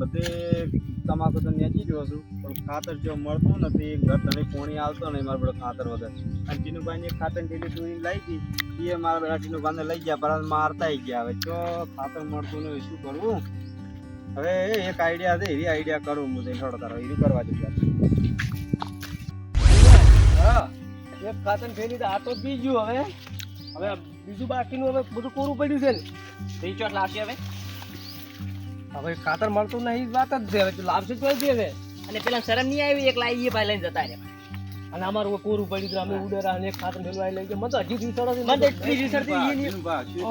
બધે તમાકુ તો નેચી ગયો છું પણ ખાતર જો મળતું નથી ઘર તને પોણી આવતો નહીં મારા બધા ખાતર વગર અને ટીનુભાઈને ખાતર ટીલી તું લઈ હતી. એ મારા બધા ટીનુભાઈને લઈ ગયા, પણ મારતા ગયા. હવે જો ખાતર મળતું નહીં શું કરવું? હવે એક આઈડિયા છે, એવી આઈડિયા કરું હું જઈને થોડો તારો. એવી કરવા જઈ હા, એક ખાતર ફેરી તો આ તો બીજું હવે. હવે બીજું બાકીનું હવે બધું કોરું પડ્યું છે ને. ત્રીસ ચોટ લાવશે હવે. હવે ખાતર મળતું નહીં વાત જ છે. હવે લાવશે તો જ અને પેલા શરમ નહીં આવી એક લાઈ એ ભાઈ લઈને જતા રહ્યા. અને અમારું કોરું પડ્યું હતું અમે ઉડેરા અને ખાતર મેળવાઈ લઈ ગયા. મને તો હજી દિવસ મને તો એટલી. ટીનુભા, શું-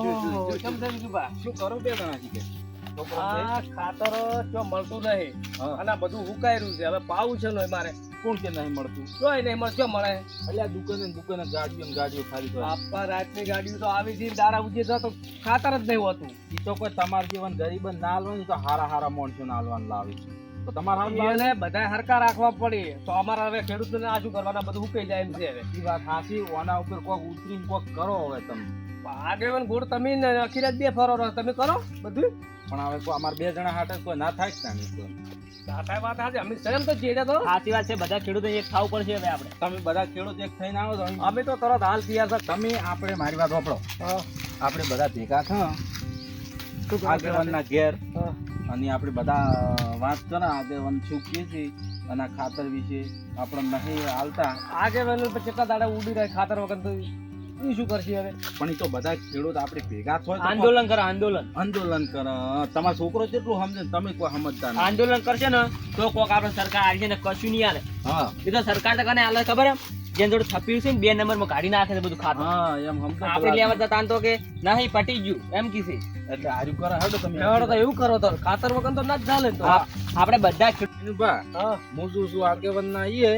ગયું કરું બે જણા ખાતર જો મળતું નહીં. હા. અને આ બધું હુકાયેલું છે. હવે પાવું છે ને મારે. કોણ કે નહીં મળતું? જોઈ નહીં મળે ક્યાં મળે? એટલે દુકાને દુકાને ગાડીઓ ગાડીઓ ખાલી કરે. આપા રાતની ગાડીઓ તો આવી હતી દારા ઉજે તો ખાતર જ નહીં હોતું. એ તો કોઈ તમાર જીવન ગરીબ ના હાલવાનું તો હારા હારા માણસો ના હાલવાનું લાવે છે. તો તમારા હાલ બધા હરકા રાખવા પડે. તો અમારા હવે ખેડૂતોને આજુ કરવાના બધું ઉકેલી જાય એમ છે હવે. એ વાત હાસી ઓના ઉપર કોક ઉતરીને કોક કરો હવે તમે. આગળ ગોળ તમે ને બે ફરો તમે કરો બધું. પણ હવે કોઈ અમાર બે જણા હાટે કોઈ ના થાય જ તાની કોઈ. સાચા વાત આજે અમે શરમ તો ચેડ્યા તો. સાચી વાત છે બધા ખેડૂતો એક થાવ પડશે હવે આપણે. તમે બધા ખેડૂત એક થઈને આવો તો અમે તો તરત હાલ તૈયાર છે. તમે આપણે મારી વાત વાપરો. આપણે બધા ભેગા થા. આગેવાનના ઘેર. અને આપણે બધા વાત કરો આગેવાન શું કહે છે અને ખાતર વિશે આપણે નહીં હાલતા. આગેવાન પછી કેટલા દાડા ઉડી રહે ખાતર વગર તો. ઈ શું કરશે હવે? પણ એ તો બધા ખેડૂત આપણે ભેગા થાય આંદોલન કરે આંદોલન. આંદોલન કરે. તમારો છોકરો કેટલું સમજે? તમે કોઈ સમજતા આંદોલન કરશે ને તો કોક આપણે સરકાર આવી છે ને કશું નહીં આલે. હા. એ તો સરકાર તો કને આલે ખબર એમ? જેને જોડે છપ્પી છે ને બે નંબરમાં કાઢી નાખે છે બધું ખાતું. હા એમ સમજો આપણે લેવા હતા તાન તો કે નહીં પટી ગયું. એમ કીધે એટલે આર્યું કરે હેડો તમે. એવાડો તો એવું કરો તો ખાતર વગર તો ના જ ચાલે તો. આપણે બધા ખેડૂત બા હા. શું છું આગેવાન ના આવીએ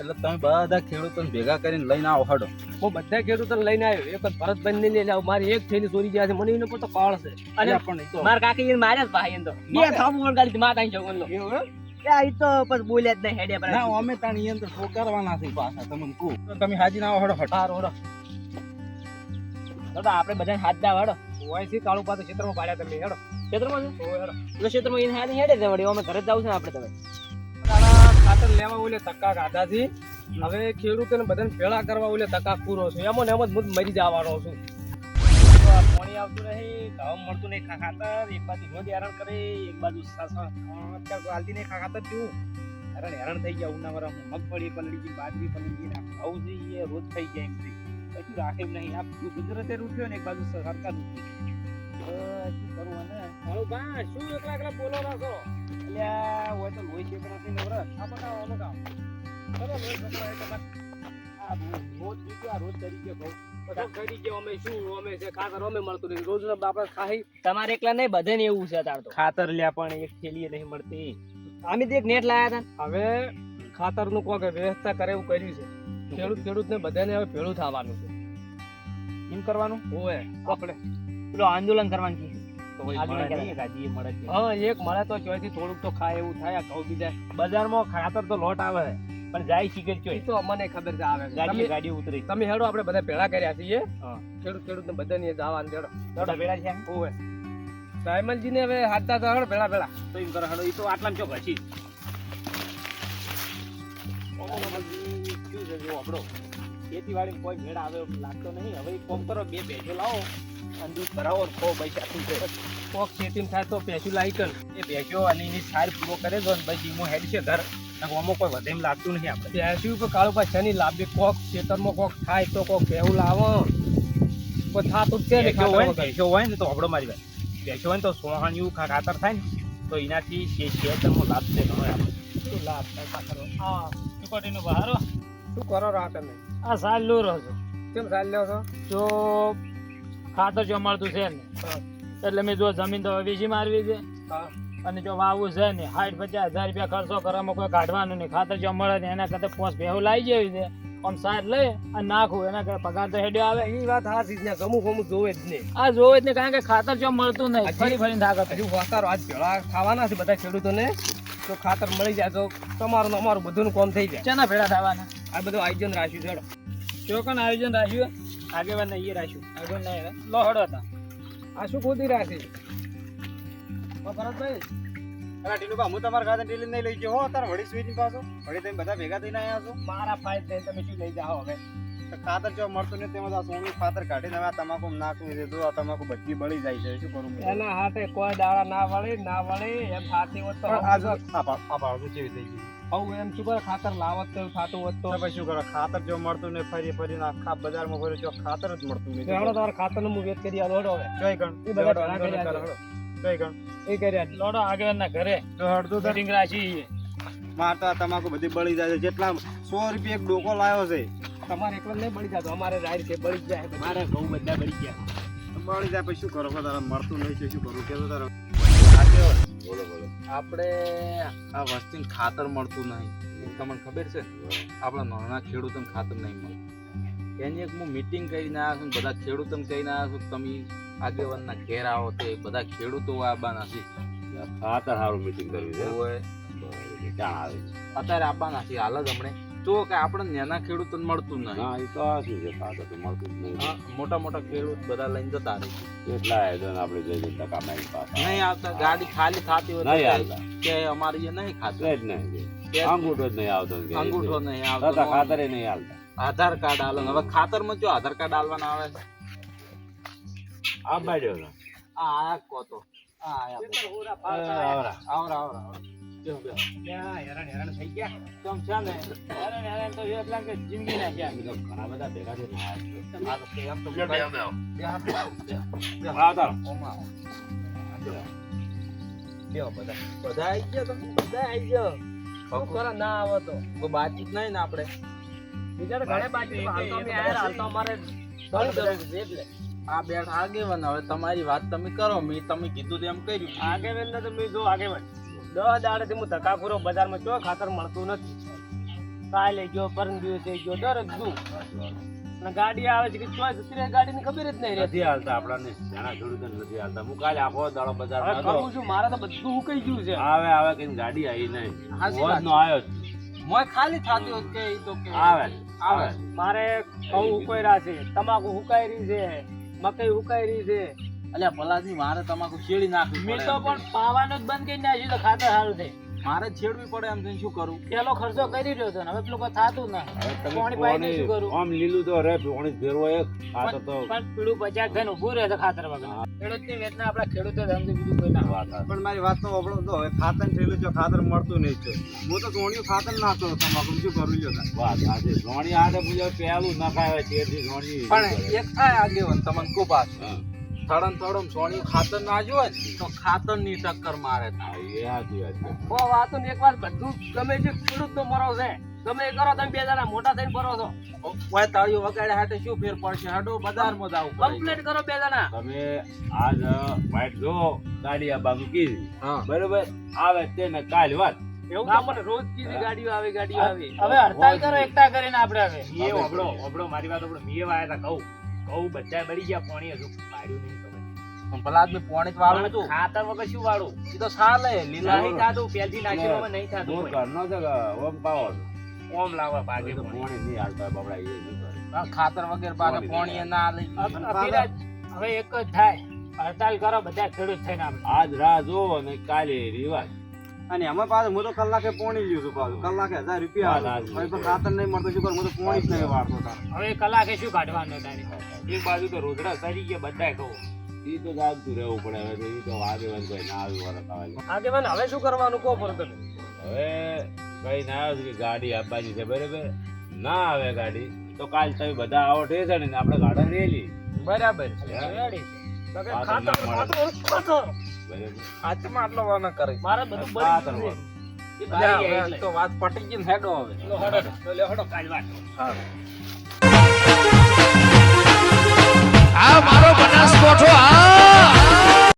એટલે તમે બધા ખેડૂતોને ભેગા કરીને લઈને આવો હડો. હું બધા ખેડૂતોને લઈને આવ્યો. એક ભરતભાઈ ને લઈને આવ્યો મારી એક થેલી ચોરી ગયા છે. મને એનો પર તો કાળ છે. અને પણ મારા કાકી મારે જ ભાઈ એમ તો. બે થાપ વળગાડી માતા જવાનું એવું? એ તો પછી બોલ્યા જ નહીં હેડે પર ના અમે તાણી યંત્ર ઠોકારવાના છે પાછા તમને કહું. તો તમે હાજી ના આવો હડો હટ. હારું, હારું. આપણે બધા હાથ દા વાળો. ઓયથી કાળું પાતું ક્ષેત્રમાં પાડ્યા તમે હેડો ક્ષેત્રમાં ઓય હેડો એટલે ક્ષેત્રમાં એને હાથ હેડે છે વળી અમે ઘરે જવું છે આપણે તમે. ખાતર લેવા ઓલે ખાધા છે. હવે ખેડૂતોને બધાને ભેળા કરવા ઓલે ધક્કા પૂરો છે. એમ ને એમ જ મરી જવાનો છું. આવતું રહે ઘઉં મળતું નહીં ખાખાતર એક બાજુ રોજ હેરાન કરે, એક બાજુ સાસા અત્યારે હાલતી નહીં ખાતર પીવું હેરાન હેરાન થઈ ગયા ઉનાળામાં મગફળી પલળી ગઈ, બાજરી પલળી ગઈ, ને ઘઉં જે રોજ થઈ ગયા એમ થઈ કશું રાખે નહીં. આ કુદરતે રૂઠ્યો ને, એક બાજુ સરકાર રૂઠી શું કરવું અને? હાલો બા શું એકલા એકલા બોલો રાખો? અલ્યા, હોય તો લોહી ચેક નથી નવરત આ બધા ઓલો કામ ચલો આ રોજ બીજું આ રોજ તરીકે ઘઉં. બધા કરી ગયો અમે શું અમે છે ખાતર અમે મળતું નથી. રોજ આપણે ખાઈ તમારે એકલા નહીં બધે ને એવું છે તાર તો. ખાતર લ્યા પણ એક થેલી નહીં મળતી. અમે એક નેટ લાયા હતા હવે ખાતરનું કોક વ્યવસ્થા કરે એવું કર્યું છે. ખેડૂત ખેડૂતને બધાને હવે ભેળું થવાનું છે. એમ કરવાનું? ઓએ આપણે. પેલો આંદોલન કરવાનું. હા એક મળે તો ચોયથી થોડુંક તો ખાય એવું થાય આ ઘઉં બીજા. બજારમાં ખાતર તો લોટ આવે. પણ જાય શીખે છો તો અમને ખબર છે આવે ગાડી ગાડી ઉતરી. તમે હેડો આપણે બધા ભેળા કર્યા છીએ. ખેડૂત ખેડૂત ખેડૂતને બધાને જવાનું હેડો. દોઢ ભેળા છે? ઓવે સાયમલજી ને હવે હાથતા તો હેડો ભેળા ભેળા. તો એમ કરે હડો ઈ તો આટલામાં ચોક હસી ખેતીવાડી કોઈ ભેળ આવે લાગતો નહીં. હવે કોમ કરો બે ભેજો લાવો અને દૂધ ભરાવો ને ખો પૈસા શું છે કોક ખેતી થાય તો પેસું લાવી કર. એ ભેજો અને એની સાર પૂરો કરે દો પછી હું હેડ છે ઘર. આમાં કોઈ વધે એમ લાગતું નહીં આપણે. બેસ્યું કે કાળો પાછ શની લાંબી કોક ખેતરમાં કોક થાય તો કોક ભેવું લાવો. કોઈ થાતું છે ને હોય ને ખાતર હોય ને તો આપડો મારી ભાઈ ભેજો હોય ને તો સોહાણ એવું ખા- ખાતર થાય ને તો એનાથી જે ખેતરમાં લાભ છે ઘણો આપણે. શું લાભ થાય ખાતરનો? હા ચુકટીનો બહારો શું કરો રહો તમે? આ સાલ લો રહો છો. કેમ સાલ લો છો? જો ખાતર જો મળતું છે ને એટલે મેં જો જમીન તો વેચી મારવી છે. હા. અને જો વાવું છે ને સાઠ પચાસ હજાર રૂપિયા ખર્ચો કરવામાં કોઈ કાઢવાનું નહીં. ખાતર જો મળે ને એના કરતા પોસ ભેહું લાવી જેવી છે. આમ સાહેબ લઈ અને નાખવું એના કરતા પગાર તો હેડ્યો આવે. એ વાત હાચી સીધી ને ગમું ગમું જોવે જ નહીં આ જોવે જ નહીં કારણ કે ખાતર જો મળતું નહીં ફરી ફરી ફરીને થાકત હજુ વાતારો આજ ભેળા ખાવાના છે બધા ખેડૂતોને. તો ખાતર મળી જાય તો તમારું અમારું બધું કોમ થઈ જાય. ચેના ભેળા થવાના? આ બધું આયોજન રાખ્યું ચડો. ચોકન આયોજન રાખ્યું? આગેવાન એ રાખ્યું. આગળ નહીં લો હડો હતા આ શું ખોદી રાખી ભરતભાઈ અલા ટીનુભા હું તમારા ખાતે ટેલી નહીં લઈ ગયો હો તાર વળી સુઈ પાછો. વળી તમે બધા ભેગા થઈને આયા છો. મારા ફાઈલ થઈને તમે શું લઈ જાઓ હવે? ખાતર જો મળતું નહીં તેમાં આ સોનું ખાતર કાઢીને હવે આ તમાકુ નાખવી દીધું આ તમાકુ બધી બળી જાય છે શું કરું એના હાથે કોઈ દાડા ના વળે ના વળે એમ થાતી હોત તો આ જો આ પા- આ થઈ ગઈ આવું એમ શું કરે? ખાતર લાવત તો એવું હોત તો. તો પછી શું કરો? ખાતર જો મળતું નહીં ફરી ફરી આખા બજારમાં ફરી જો ખાતર જ મળતું નહીં ખાતર હેડો ખાતરનું હું વેચ કરી આલો હવે. જોઈ ગણ એ બધા જોઈ ગણ. એ કર્યા લોડો આગેવાનના ઘરે. તો તાર મીટિંગ રાખી મારતા તમાકુ બધી બળી જાય છે. જેટલા સો રૂપિયા એક ડોકો લાવ્યો છે. તમારે એકલો નહીં બળી જતો અમારે રાઈડ છે બળી જાય. મારે ઘઉં બધા બળી ગયા. બળી જાય પછી શું કરો તારા મળતું નહીં છે શું કરું? કે તો તારે. બોલો બોલો. આપણે આ વસ્તીને ખાતર મળતું નહીં. તમને ખબર છે? આપણા નાના ખેડૂતોને ખાતર નહીં મળતું. એની એક હું મીટિંગ કરીને આવ્યા છું બધા ખેડૂતોને કહીને આવ્યા છું તમે આગેવાનના ઘેર આવો તે બધા ખેડૂતો આવવાના છે. ખાતર સારું મીટિંગ કરવી છે. આવે અત્યારે આવવાના છે હાલ જ હમણે. તો કે આપણે નાના ખેડૂતોને મળતું નહીં. હા એ તો શું છે ખાતર તો મળતું જ નહીં. મોટા મોટા ખેડૂત બધા લઈને જતા રહે કેટલા આયોજન આપણે જઈ ટકા મારી પાસે નહીં આવતા ગાડી ખાલી થતી હોય નહીં આવતા. કે અમારી એ નહીં ખાતું. જ નહીં અંગૂઠો જ નહીં આવતો અંગૂઠો નહીં આવતો ખાતરે નહીં હાલતા આધાર કાર્ડ આલો. હવે ખાતરમાં જો આધાર કાર્ડ આલવાના આવે આ બાજુ આ આયા કો તો આ આવરા આવરા બધા. આ આવો. બેહો બધા બધા આવી ગયા તમે? બધા આઈ ગયો. શું કરે ના આવે તો? કોઈ બાતચીત નહીં ને આપણે? બીજા તો ઘણા બાકી હાલ તો અમે આયા, હાલ તો અમારે ઘણી જરૂર છે એટલે. આ બેઠ આગેવાન હવે તમારી વાત તમે કરો મેં તમે કીધું તેમ કર્યું. આગેવાન ને તમે જો આગેવાન. દસ દાડેથી હું ધક્કા ખોરો બજારમાં ચો ખાતર મળતું નથી. કાલે ગયો પરમ દિવસે ગયો દરરોજ દઉં અને ગાડી આવે છે કે જતી રહે ગાડીની ખબર જ નહીં નથી હાલતા આપણાને જોડું ખેડૂતોને નથી હાલતા. હું કાલે આખો દાડો બજાર કરું છું મારા તો બધું ઉકાઈ ગયું છે. આવે આવે કે ગાડી આવી નહીં. હાચી નો આવ્યો. મોય ખાલી થાતી હોત કે ઈ તો કે આવે આવે. મારે ઘઉં ઉકાયરા છે તમાકુ ઉકાયરી છે મકઈ ઉકાયરી છે. અલ્યા ભલાજી મારે તમાકુ શેડી નાખ્યું મેં તો પણ પાવાનું જ બંધ કરી નાખ્યું તો ખાતર સારું છે. મારે છેડવી પડે એમ થઈને શું કરું? પેલો ખર્ચો કરી રહ્યો છે હવે પેલું કોઈ થાતું ના. પાણી પાઈને શું કરું? આમ લીલું તો રે પાણી ભેરવો એક ખાતર તો પણ પીળું પચાસ થઈને ઊભું રહે છે ખાતર વગર. ખેડૂતની વેચના આપણા ખેડૂતો સમજી બીજું કોઈ ના વાત પણ મારી વાત તો ઓબળો તો હવે ખાતર થયેલું છે ખાતર મળતું નહીં છે. હું તો સોણિયું ખાતર નાખતો હતો તમાકુ શું કરું લ્યો? વાત આજે સોણી આડે પૂછો પેલું નખાવે તેથી સોણી પણ એક થાય આગેવન તમને ખૂબ પાસ હા. થડમ થડમ ખાતર ના હોય તો ખાતરની ટક્કર મારે ઓ વાતો ને એકવાર બધું ગમે છે ખેડૂત નો મરો છે. ગમે એ કરો તમે બે જણા મોટા થઈને ભરો છો. ઓય તાળીઓ વગાડે હાટે શું ફેર પડશે? હાડો બજારમાં જાવ કમ્પ્લેટ કરો બે જણા. તમે આજ વાઈટ જો ગાડી આ બાજુ કીધી. બરોબર? આવે તેને કાલ વાત. એવું તો મને રોજ કીધી ગાડીઓ આવે ગાડીઓ આવે. હવે હડતાલ કરો એકતા કરીને આપણે હવે. મારી વાત મીએ વાયા હતા ઘઉં ઘઉં બધા મરી ગયા પાણી હજુ પાડ્યું નહીં ખબર. પણ પેલા આદમી પોણી વાળું હતું. ખાતર વગર શું વાળું? એ તો સાલે લીલા નહીં થાતું પેલથી હવે નહીં થાતું. ઘરનો છે ઓમ પાવો. ઓમ લાવવા પાગે પાણી. નહીં હાલતા બબડા ખાતર વગેરે પાકે પોણી ના લઈ હવે એક જ થાય. હડતાલ કરો બધા ખેડૂત થઈને આપણે આજ રાહ જોવો ને કાલે રિવાજ. અને એમાં પાછું હું તો કલાકે પોણી લીધું છું પાછું. કલાકે હજાર રૂપિયા હતા. હવે પણ ખાતર નહીં મળતો શું કરું? હું તો પોણી જ નહીં વાળતો. હવે કલાકે શું કાઢવાનું તારી? એક બાજુ તો રોજડા સરી ગયા બધા કહો એ તો જાગતું રહેવું પડે. હવે એવી એ તો વાત વાગે કોઈ ના આવી વરસ આવે આગેવાન હવે શું કરવાનું? કહો પર તમે. હવે કઈ ના આવ્યું કે ગાડી આપવાની છે બરાબર? ના આવે ગાડી. તો કાલ તમે બધા આવો છે ને આપણે ગાડા રેલી બરાબર છે. ખાતર ખાતર ખાતર. આચમાં આટલો વાના કરે મારે બધું આ બળી ગયું કરવાનું. છે. એ બારી તો વાત પટી ગઈ ને હેડો હવે. લો હડો, તો લે હડો કાલ વાત આ મારો બનાસકોઠો આ